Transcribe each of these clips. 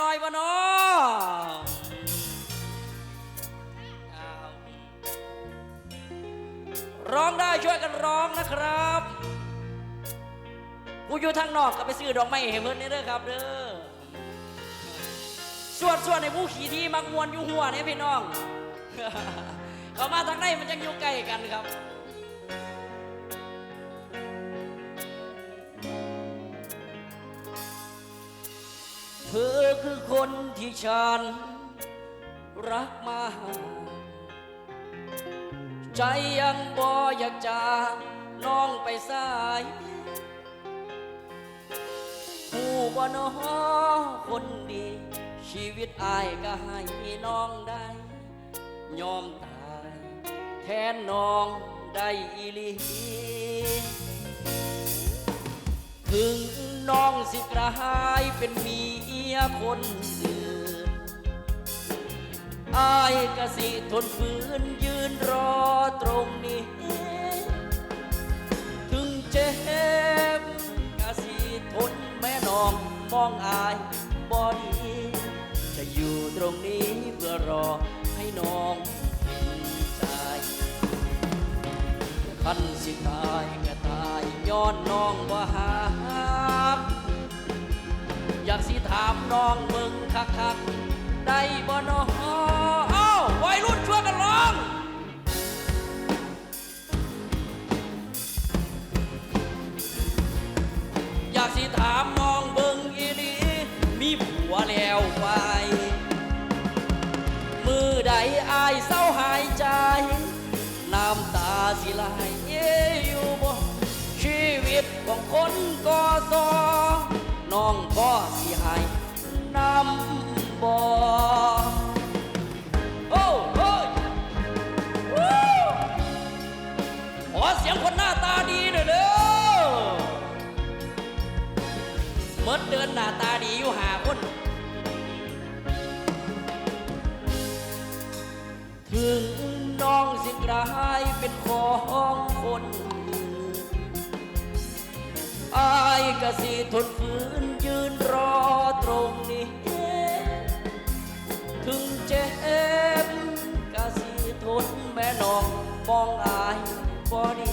น้อยบ่นาะอ้าวร้องได้ช่วยกันร้องนะครับกูอยู่ทางนอกก็ไปซื้อดอกไม้ให้เพิ่นนี่เด้อครับเด้อส่วนส่วนในผู้ขี่ที่มักมวนอยู่หัวเนี่ยพี่น้อง เขามาทางในมันจังอยู่ใกล้กันครับ คือคนที่ฉัน รักมา ใจยังบ่อยากจาน้องไปสายหูบ่น้อคนดี ชีวิตอายก็ให้น้องได้ ยอมตาย แทนน้องได้อีหลี ถึงน้องสิกระหายเป็นเมียคนอื่นอายกะสิทนฝืนยืนรอตรงนี้ ถึงเจ็บกะสิทนแม่น้องมองอายบอดีจะอยู่ตรงนี้เพื่อรอให้น้องเห็นใจคันสิตายก็ตา ย้อนน้องบ่หักอยากสิถามน้องมึงคักคักได้บ่น้อเอ้าวัยรุ่นช่วยกันร้องอยากสิถามน้องเบิงอีลีมีผัวแล้วไป มือใดอายเศร้าหายใจ น้ำตาสิไหลอยู่บ่ชีวิ ตของคนก่อซอน้องก็สิหายน้ำบ่โอ้เฮ้ยวู้ขอเสียงคนหน้าตาดีหน่อยเด้อเมื่อเดือนหน้าตาดีอยู่หาคนถึงน้องสิกลายเป็นของคน อายกะสิทนฝืนยืนรอตรงนี้ ถึงเจ็บกะสิทนแม่น้องมองอายบอดี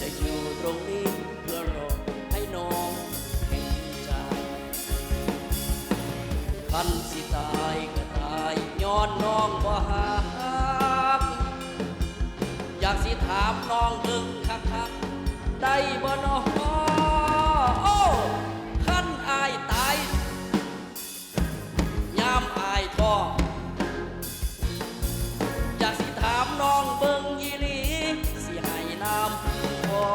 จะอยู่ตรงนี้เพื่อรอให้น้องเห็นใจคันสิตายก็ตายย้อนน้องบ่หักอยากสิถามน้องเบิ่งคักคักๆได้บ่น้อโอายท้ออยากสิถามน้องเบิ่งอีหลีสิให้น้ำพอ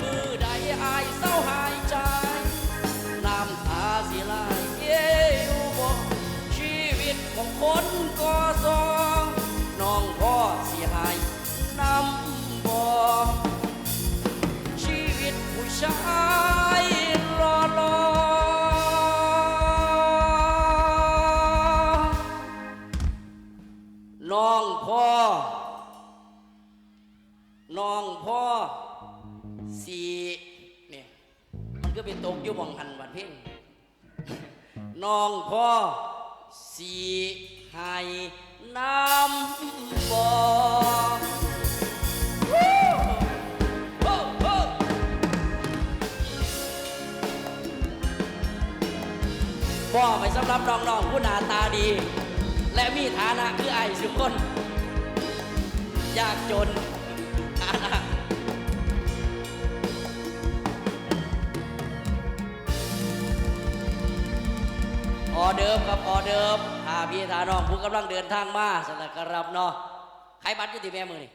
มือใดอายเศร้าหายใจ น้ำตาสิไหลเย้ยบ่ชีวิตของคนก่อซอน้องพ่อสิหายน้ำบ่ชีวิตผู้ชาย น้องพ่อ น้องพ่อสีเนี่ยมันก็เป็นตกอยู่มองหันบัดเพ่งน้องพ่อสีให้น้ำบ่พ่อไปสำหรับน้องๆผู้หน้าตาดี และมีฐานะคือไอ้สุคน ยากจนฐานะออเดิมครับออเดิมถ้าพี่ทาน้องผู้กำลังเดินทางมาสำหรับกรับเนาะใครบัตรยุติแม่มือนี่